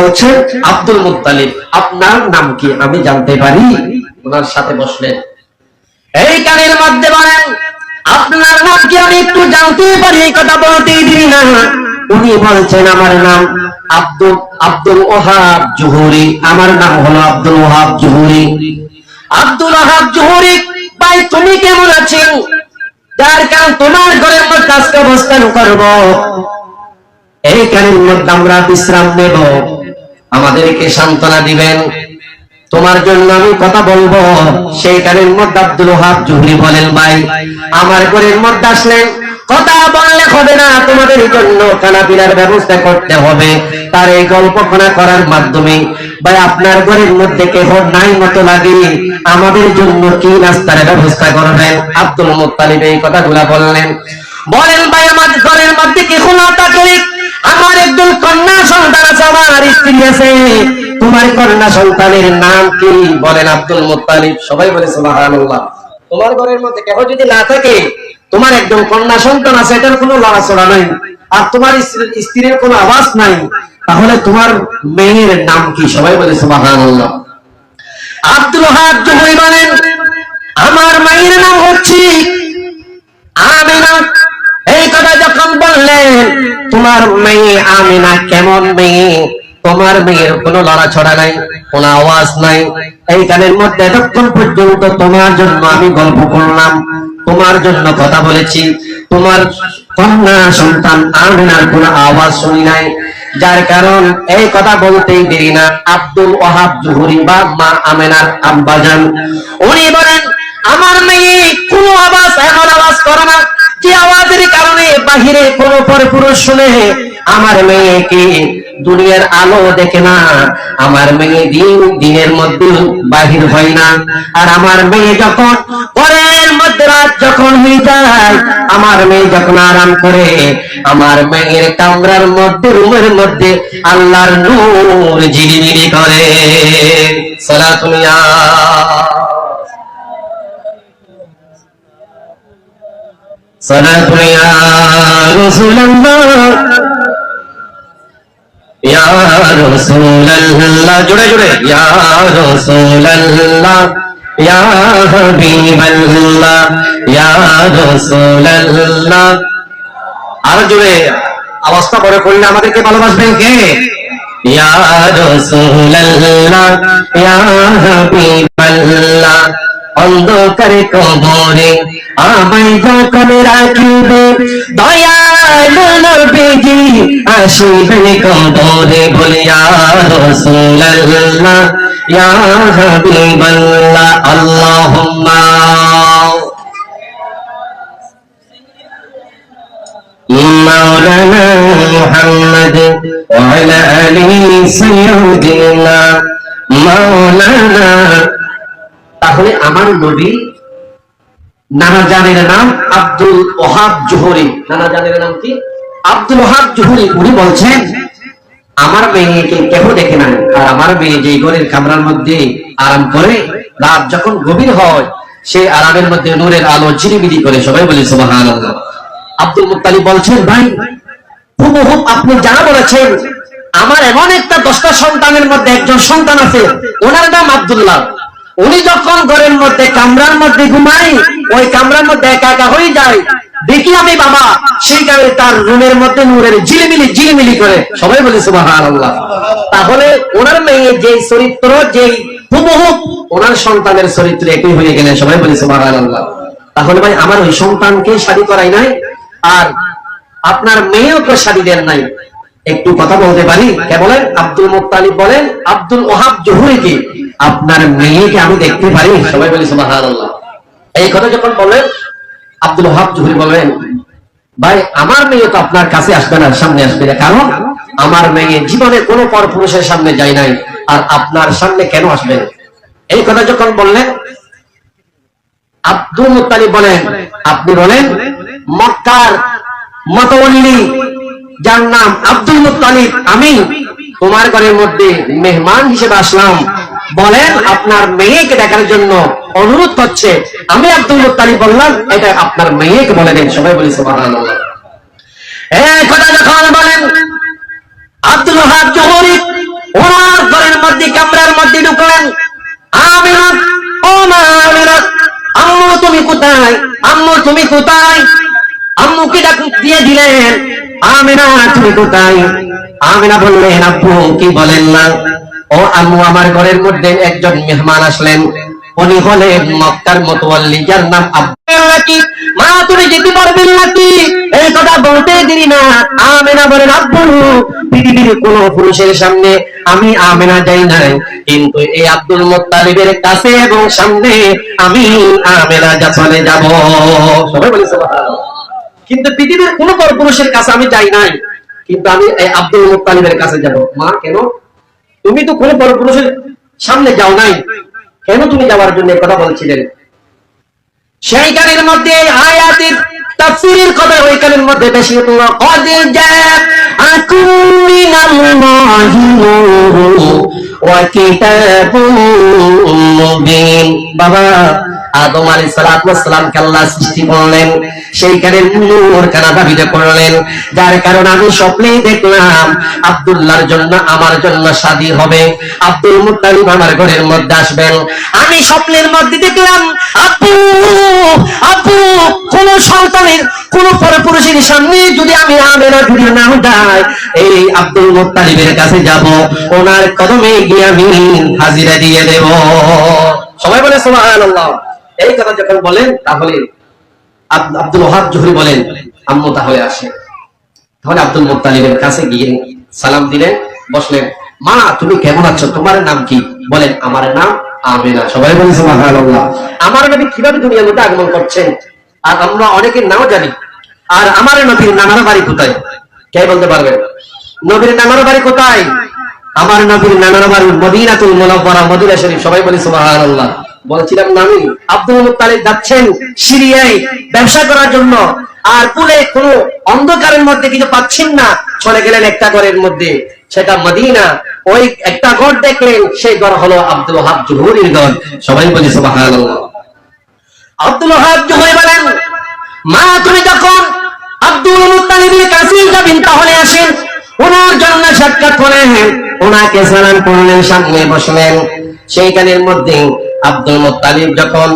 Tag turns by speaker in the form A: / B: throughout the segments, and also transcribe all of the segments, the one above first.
A: বলছেন Abdul Muttalib. আপনার নাম কি আমি জানতে পারি? ওনার সাথে বসলেন এই কানের মধ্যে বলেন, আপনার নাম কি আমি একটু জানতে পারি? এই কথা বলতেই দিই না। উনি বলছেন, আমার নাম আব্দুল আব্দুল ওহাব জুহুরি। আমার নাম হলো আব্দুল ওহাব জুহুরি। আব্দুল ওহাব জুহুরি, ভাই, তুমি কেমন আছেন যার কারণ তোমার ঘরের মধ্যে আজকে অবস্থান করব। এই কানের মধ্যে আমরা বিশ্রাম নেব। আমাদেরকে সান্ত্বনা দিবেন। তোমার জন্য আমি কথা বলব। সেই কানের মধ্যে আব্দুল ওহাব জুহরি বলেন, ভাই, আমার ঘরের মধ্যে আসলেন। কথা বললে হবে না। তোমাদের জন্য খানা পিনার ব্যবস্থা করতে হবে। তার এই গল্পখানা করার মাধ্যমে, ভাই, আপনার ঘরের মধ্যে কেহ নাই মতো লাগে। আমাদের জন্য কি নাস্তার ব্যবস্থা করবেন? আব্দুল মুত্তালিব এই কথাগুলা বললেন। বলেন, ভাই, আমার ঘরের মধ্যে কেহ না থাকলে আমার একজন কন্যা সন্তান আছে, আমার স্ত্রী আছে। তোমার কন্যা সন্তানের নাম কি? বলেন আব্দুল মুত্তালিব। সবাই বলে সুবহানাল্লাহ। তোমার ঘরের মধ্যে কেহ যদি না থাকে, তোমার একজন কন্যা সন্তান আছে, এটার কোনো লড়াচড়া নাই। আর তোমার স্ত্রীর- কোনো আওয়াজ নাই। তাহলে তোমার মেয়ের নাম কি? সবাই বলে সুবহানাল্লাহ। আব্দুল জুহরি বলেন তোমার মেয়ে আমিনা কেমন মেয়ে? তোমার মেয়ের কোনো লড়াছড়া নাই, কোনো আওয়াজ নাই। এই গানের মধ্যে এতক্ষণ পর্যন্ত তোমার জন্য আমি গল্প করলাম, তোমার জন্য কথা বলেছি। তোমার কন্যা সন্তান আমিনার কোনো আওয়াজ শুনি নাই। যার কারণ এই কথা বলতেই দেরি না। আব্দুল ওহাব জুহুরি বা মা আমেনার আব্বাজান উনি বলেন, আমার মেয়ে কোনো আওয়াজ, এমন আওয়াজ করে না। যে আওয়াজের কারণে বাহিরে কোনো পরপুরুষ শুনে? আমার মেয়েকে দুনিয়ার আলো দেখে না? আমার মেয়ে দিন, দিনের মধ্যে বাহির হয় না। আর আমার মেয়ে যখন পরের মধ্যে রাত যখন হয়ে যায়, আমার মেয়ে যখন আরাম করে, আমার মেয়ের কামরার মধ্যে, রুমের মধ্যে আল্লাহর নূর ঝিলিমিলি করে। সালাতুলিয়া صلاة يا رسول الله يا رسول الله জোরে জোরে يا رسول الله يا حبيب الله يا رسول الله আর জোরে অবস্থা বড় করলে আমাদেরকে ভালোবাসবেন কে ইয়া রাসূলুল্লাহ ইয়া হাবিবাল্লাহ অন্ধকারে কবরে আমায় যখন রাখিবে দয়ালু নবীজি আসিবেন কবরে বলিয়া রাসূলুল্লাহ ইয়া হাবিবাল্লাহ আল্লাহুম্মা مولانا محمد وعلى آله سيدنا مولانا তাহলে আমার নবী নানা জানের নাম আব্দুল ওহাব জোহরি। নানা জানের নাম কি? আব্দুল ওহাব জোহরি। উনি বলছেন, আমার মেয়েকে কেহ দেখে নাই। আর আমার মেয়ে যে ঘরের কামরার মধ্যে আরাম করে, রাত যখন গভীর হয় সেই আরামের মধ্যে নূরের আলো ঝিরিমিরি করে। সবাই বলে, সুবহানাল্লাহ। আব্দুল মুত্তালিব বলছেন, ভাই, হুবহু আপনি যা বলেছেন, আমার এমন একটা দশটা সন্তানের মধ্যে একজন সন্তান আছে। ওনার নাম আব্দুল্লাহ। উনি যখন ঘরের মধ্যে কামরার মধ্যে ঘুমাই ওই কামরার মধ্যে একা একা হয়ে যায়। দেখি আমি বাবা, সেই কারণে তার রুমের মধ্যে নূরের ঝিলিমিলি ঝিলিমিলি করে। সবাই বলে, সুবহানাল্লাহ। তাহলে ওনার মেয়ে যে চরিত্র, যেই হুবহু, ওনার সন্তানের চরিত্র একই হয়ে গেলে সবাই বলে, সুবহানাল্লাহ। তাহলে ভাই, আমার ওই সন্তানকে শাদী করাই নাই, আর আপনার মেয়েও তো শাদী দেন নাই। একটু কথা বলতে পারি? কে বলেন? আব্দুল মুত্তালিব বলেন, আব্দুল ওহাব জহুরিকে আপনার মেয়েকে আমি দেখতে পারি। সবাই বলি, সুবহানাল্লাহ। এই কথা যখন বলেন, আব্দুল ওহাব জহুরি বলেন, ভাই, আমার মেয়ে তো আপনার কাছে আসবে না, সামনে আসবে না। কারণ আমার মেয়ে জীবনে কোনো পর পুরুষের সামনে যায় নাই, আর আপনার সামনে কেন আসবে? এই কথা যখন বললেন, আব্দুল মুত্তালিব বলেন, আপনি বলেন, মক্কার মতওয়াল্লি যার নাম আব্দুল মুত্তালিব, আমি তোমার ঘরের মধ্যে মেহমান হিসেবে আসলাম। বলেন আপনার মেয়েকে দেখার জন্য অনুরোধ করছে। আমি আব্দুল মুতালিব বললাম, এটা আপনার মেয়েকে বলে দেন, সবাই বলি যখন বলেন, আব্দুল জহরি ওনার ঘরের মধ্যে, কামরার মধ্যে ঢুকলেন। আমিনা আম্মু তুমি কোথায়? আম্মু তুমি কোথায়? আম্মুকে ডাক দিয়ে দিলেন আমিনা তুমি কোথায়? আমিনা বললেন, আব্বু, কি বলেন না? ও আম্মু আমার ঘরের মধ্যে একজন মেহমান আসলেন। উনি হলেন মক্কার মতোয়াল্লি, যার নাম মা, তুমি যেতে পারবেন নাকি? এই কথা বলতে দেরি না। আমেনা বলেন, আব্বু, পৃথিবীর কোন পুরুষের সামনে আমি আমেনা যাই নাই। কিন্তু এই আব্দুল মোত্তালিবের কাছে এবং সামনে আমি আমেনা যা চলে যাব। সবাই বলে সুবহানাল্লাহ। কিন্তু পৃথিবীর কোন পুরুষের কাছে আমি যাই নাই। কিন্তু আমি এই আব্দুল মোত্তালিবের কাছে যাব। মা, কেন? তুমি তো কোনো পুরুষের সামনে যাও নাই। কেন তুমি যাওয়ার জন্য কথা বলছিলেন? সেই মধ্যে আয়াতের তাফসীরের কথা ওই মধ্যে বেশি তোমরা কদ জাআকুম মিনাল্লাহি ওয়া কিতাবুম মুবিন। বাবা আদম আলাইহিস সালাতু ওয়াস সালামকে আল্লাহ সৃষ্টি করলেন, সেইখানে নূর খানা করলেন যার কারণে আমি স্বপ্নেই দেখলাম, আব্দুল্লাহর জন্য আমার জন্য শাদী হবে। আব্দুল মুত্তালিব আমার ঘরের মধ্যে আসবেন। আমি স্বপ্নের মধ্যে দেখলাম আপু আপু কোন সন্তানের, কোন পরপুরুষের সামনে যদি আমি আমেনা যদি না যাই এই আব্দুল মুত্তালিবের কাছে যাব। ওনার কদমে গিয়ে আমি হাজিরা দিয়ে দেব। সবাই বলে সুবহানাল্লাহ। এই কথা যখন বলেন, তাহলে আব- আব্দুল ওহাব জহুরি বলেন, আম্মু তাহলে আসে। তাহলে আব্দুল মুত্তালিবের কাছে গিয়ে সালাম দিলেন, বসলেন, মা, তুমি কেমন আছো? তোমার নাম কি? বলেন, আমার নাম আমেনা। সবাই বলে সুবহানাল্লাহ। আমার নবী কীভাবে দুনিয়ার মধ্যে আগমন করছেন? আর আমরা অনেকের নাম জানি। আর আমার নবীর নানার বাড়ি কোথায়? কে বলতে পারবেন নবীর নানার বাড়ি কোথায়? আমার নবীর নানার বাড়ি মদিনাতুল মুনাওয়ারা, মদিনা শরীফ। সবাই বলে সুবহানাল্লাহ। বলছিলাম না আমি আব্দুল মুত্তালিব যাচ্ছেন সিরিয়ায় ব্যবসা করার জন্য। আর পুরে কোনো অন্ধকারের মধ্যে কিছু পাচ্ছেন না। চলে গেলেন একটা ঘরের মধ্যে। সেটা মদিনা। ওই একটা ঘর দেখলেন, সেই ঘর হলো আব্দুল হাব জুহুরির ঘর। সবাই বলি, সুবহানাল্লাহ। আব্দুল হাব জুহুরি বলেন, মা, তুমি যখন আব্দুল মুত্তালিবের কাছে যাবেন, তাহলে আসেন। ওনার জন্য সাক্ষাৎ করেন। ওনাকে সালাম করলেন সামনে বসলেন। সেইখানের মধ্যে আব্দুল মুত্তালিব যখন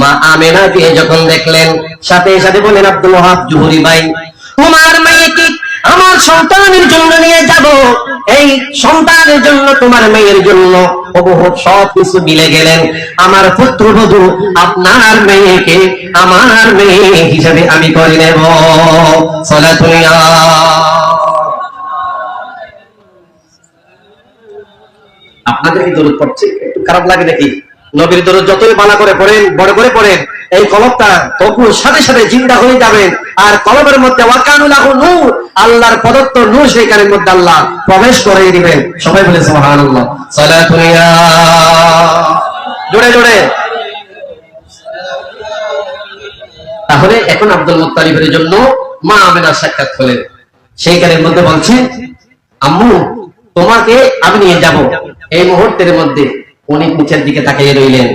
A: মা আমেনা দিয়ে যখন দেখলেন, সাথে সাথে বলেন, আব্দুল ওহাব জুহুরি ভাই, তোমার মেয়েকে আমার সন্তানের জন্য নিয়ে যাব? এই সন্তানের জন্য, তোমার মেয়ের জন্য? সব কিছু মিলে গেলেন। আমার পুত্রবধূ, আপনার মেয়েকে আমার মেয়ে হিসাবে আমি করে নেব। সলাতুলিয়া আপনাদের কি দরুদ পড়ছে। একটু খারাপ লাগে নাকি? নবীর দরুদ যতই বানা করে পড়েন, বড় করে পড়েন, এই কলবটা তবু সাথে সাথে জিন্দা হয়ে যাবেন আর কলবের মধ্যে আল্লাহর প্রদত্ত নূর সেইখানের মধ্যে আল্লাহ প্রবেশ করে দিবেন। সবাই বলে জোরে জোরে। তাহলে এখন আব্দুল মুত্তালিবের জন্য মা আমেনার সাক্ষাৎ হলেন। সেইখানের মধ্যে বলছে, আম্মু, তোমাকে আমি নিয়ে যাব। এই মুহূর্তের মধ্যে উনি নিচের দিকে তাকিয়ে রইলেন।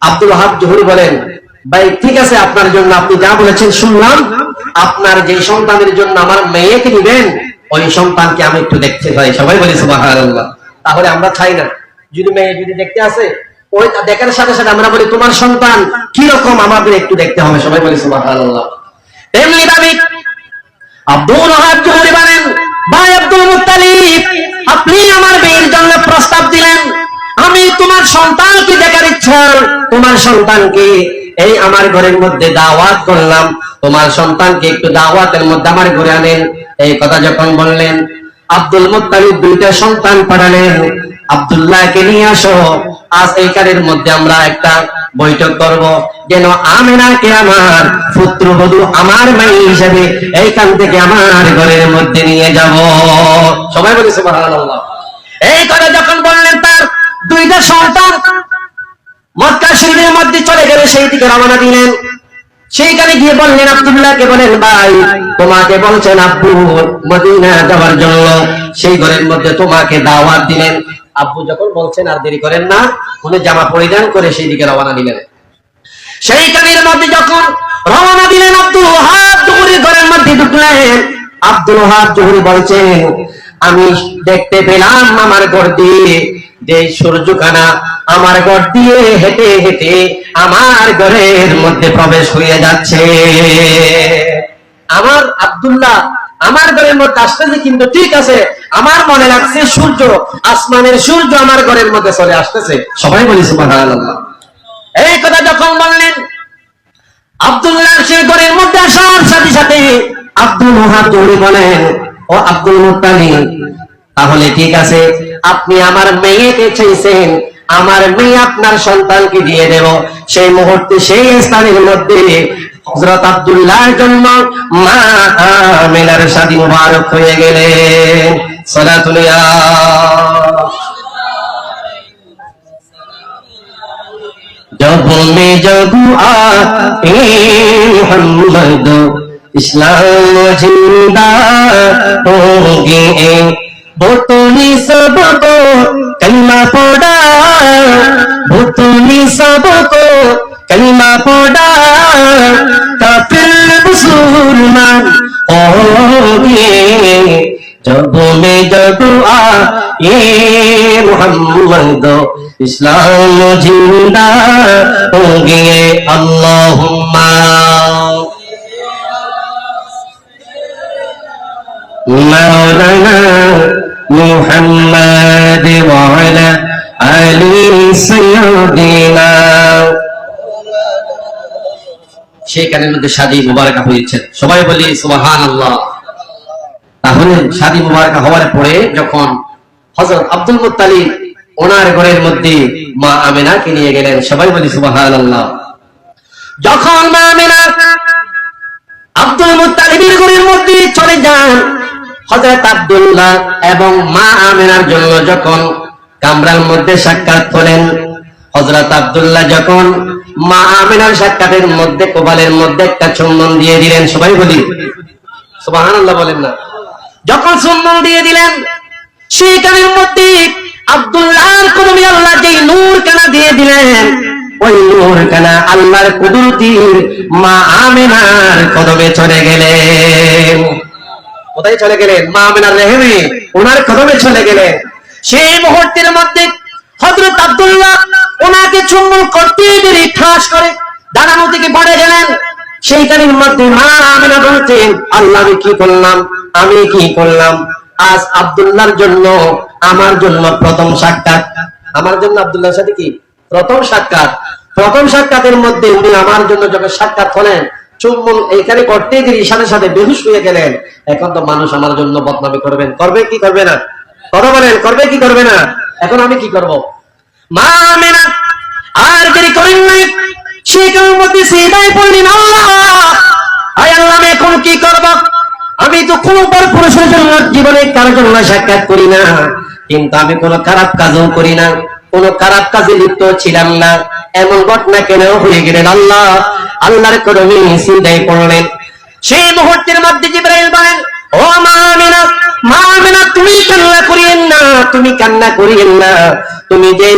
A: আব্দুল হাব জহুরি বলেন, ভাই, ঠিক আছে, আপনার জন্য আপনি যা বলেছেন শুনলাম। আপনার যে সন্তানের জন্য আমার মেয়েকে দিবেন ওই সন্তানকে আমি একটু দেখতে চাই। সবাই বলি, সুবহানাল্লাহ। তাহলে আমরা চাই না। যদি মেয়ে যদি দেখতে আসে, ওই দেখার সাথে সাথে আমরা বলি, তোমার সন্তান কি রকম আমাদের একটু দেখতে হবে? সবাই বলি, সুবহানাল্লাহ। তেমনি ভাবে আব্দুল ওহাব জহুরি বলেন ভাই আব্দুল মুত্তালিব আপনি আমার মেয়ের জন্য প্রস্তাব দিলেন। আমি তোমার সন্তানকে দেখার ইচ্ছা। তোমার সন্তানকে এই আমার ঘরের মধ্যে দাওয়াত করলাম। তোমার সন্তানকে একটু দাওয়াতের মধ্যে আমার ঘরে আনেন। এই কথা যখন বললেন, আব্দুল মুত্তালিব দুইটা সন্তান পাঠালেন। আব্দুল্লাহকে নিয়ে আসো। আজ এই কারের মধ্যে আমরা একটা বৈঠক করব। যেন আমেনাকে আমার পুত্রবধূ আমার মেয়ে হিসেবে এইখান থেকে আমার ঘরের মধ্যে নিয়ে যাব। সবাই বলি সুবহানাল্লাহ। এই কথা যখন বললেন তার দুইটা সন্তান মক্কা শরীফের মধ্যে চলে গেলে, সেই দিকে রওনা দিলেন। সেইখানে গিয়ে বললেন, আব্দুল্লাহকে বলেন, ভাই, তোমাকে বলছেন আব্বু মদিনা যাওয়ার জন্য। সেই ঘরের মধ্যে তোমাকে দাওয়াত দিলেন। আব্বু যখন বলছেন, আর দেরি করেন না, উনি জামা পরিধান করে সেই দিকে রওনা দিলেন। সেই কানের মধ্যে যখন রওনা দিলেন, আব্দুল ওহাব জহুরির ঘরের মধ্যে ঢুকলেন। আব্দুল ওহাব জহুরি বলছেন, আমি দেখতে পেলাম আমার ঘর দিয়ে যে সূর্যখানা আমার ঘর দিয়ে হেঁটে হেঁটে আমার ঘরের মধ্যে প্রবেশ হয়ে যাচ্ছে। আমার আব্দুল্লাহ আমার ঘরের মধ্যে আসতেছে কিন্তু ঠিক আছে, আমার মনে লাগছে সূর্য, আসমানের সূর্য আমার ঘরের মধ্যে চলে আসতেছে। সবাই বলি এই কথা যখন বললেন সে ঘরের মধ্যে আসার সাথে সাথে আব্দুল মুহাদ বলেন, ও আব্দুল তাহলে ঠিক আছে, আপনি আমার মেয়েকে চাইছেন, আমার মেয়ে আপনার সন্তানকে দিয়ে দেব। সেই মুহূর্তে সেই স্থানের মধ্যে হজরত আব্দুল্লাহর জন্য মা আমিনার শাদী মুবারক হয়ে গেলেন। সালাতুল জব মে জবু আ ইসলাম জিন্দা হোগে ভোটনি সবকো কলিমা পড়া ভোটনি সবকো কলিমা পড়া তাপের মুসলমান ওগে জব মে জব আ এ মোহাম্মদ ইসলাম জিন্দা হোগে আল্লাহুম্মা مولانا محمد وعلى آل سيدنا সেই কানের মধ্যে শাদী মুবারকা হয়েছে সবাই বলি সুবাহান আল্লাহ তাহলে শাদী মুবারকা হওয়ার পরে যখন হযরত আব্দুল মুত্তালিব ওনার ঘরের মধ্যে মা আমেনাকে নিয়ে গেলেন, সবাই বলি, সুবহানাল্লাহ। যখন মা আমেনা আব্দুল মুত্তালিবের ঘরের মধ্যে চলে যান, হযরত আব্দুল্লাহ এবং মা আমেনার জন্য যখন কামরার মধ্যে সাক্ষাৎ হলেন হযরত আব্দুল্লাহ যখন মা আমেনার সাক্ষাতের মধ্যে, কোবালের মধ্যে একটা চুম্বন দিয়ে দিলেন, সবাই বলি, সুবহানাল্লাহ বলেন না। যখন চুম্বন দিয়ে দিলেন, সেইখানের মধ্যে আল্লাহ যে নূর কানা দিয়ে দিলেন, ওই নূর কানা আল্লাহর কুদরতির মা আমেনার কদমে চলে গেলেন। কোথায় চলে গেলেন? মা আমেনার ওনার কদমে চলে গেলেন। সেই মুহূর্তের মধ্যে হযরত আব্দুল্লাহ ওনাকে চুম্বন করতে দেরি, ঠাস করে। দাঁড়ানো থেকে পড়ে গেলেন। সেইখানের মধ্যে মা আমেনা বলছেন আল্লাহ, আমি কি করলাম? আমি কি করলাম? আজ আব্দুল্লাহর জন্য, আমার জন্য প্রথম সাক্ষাৎ। আমার জন্য আব্দুল্লাহর সাথে কি? প্রথম সাক্ষাৎ। প্রথম সাক্ষাতের মধ্যে উনি আমার জন্য যখন সাক্ষাৎ হলেন, চুম্বন এখানে করতেই দেরি, সাথে সাথে বেহুশ হয়ে গেলেন। এখন তো মানুষ আমার জন্য বদনামি করবেন। করবে কি করবে না? কথা বলেন, করবে কি করবে না? এখন আমি কি করব? মা আমেনা আর দেরি করেন নাই। আল্লাহ আয় আল্লাহ এখন কি করব? আমি তো কোনো জন্য জীবনে কারোর জন্য সাক্ষাৎ করি না। কিন্তু আমি কোনো খারাপ কাজও করি না। কোনো খারাপ কাজে লিপ্ত ছিলাম না। এমন ঘটনা কেন হয়ে গেলেন আল্লাহ? আল্লাহর করবি চিন্তায় পড়লেন। সেই মুহূর্তের মধ্যে জিব্রাইল বলেন ও মা আমিনা, মা তুমি কান্না করিয়েন না, তুমি কান্না করিয়েন না। তুমি যে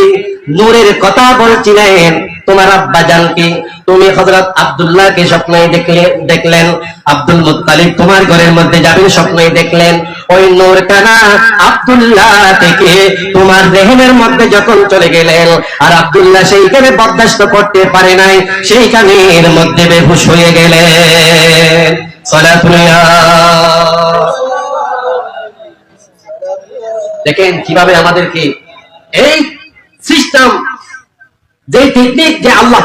A: নূরের কথা বলছিলেন। তোমার আব্বা জানকে, তুমি হযরত আব্দুল্লাহকে স্বপ্নে দেখলে, দেখলেন। আব্দুল মুত্তালিব তোমার ঘরের মধ্যে যাবেন স্বপ্নে দেখলেন। ওই নূর কানা আব্দুল্লাহ থেকে তোমার রেহেমের মধ্যে যখন চলে গেলেন, আর আব্দুল্লাহ সেইখানে বরদাস্ত করতে পারে নাই, সেইখানে এর মধ্যে বেহুশ হয়ে গেলেন। দেখেন কীভাবে আমাদেরকে এই সিস্টেম যে টেকনিক যে আল্লাহ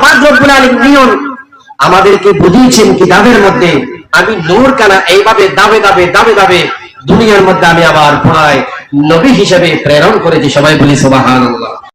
A: নিয়ম আমাদেরকে বুঝিয়েছেন কিতাবের মধ্যে, আমি নূর কানা এইভাবে দাবে দাবে দাবে দাবে দুনিয়ার মধ্যে আমি আবার পুনরায় নবী হিসেবে প্রেরণ করেছি। সবাই বলি সুবহানাল্লাহ।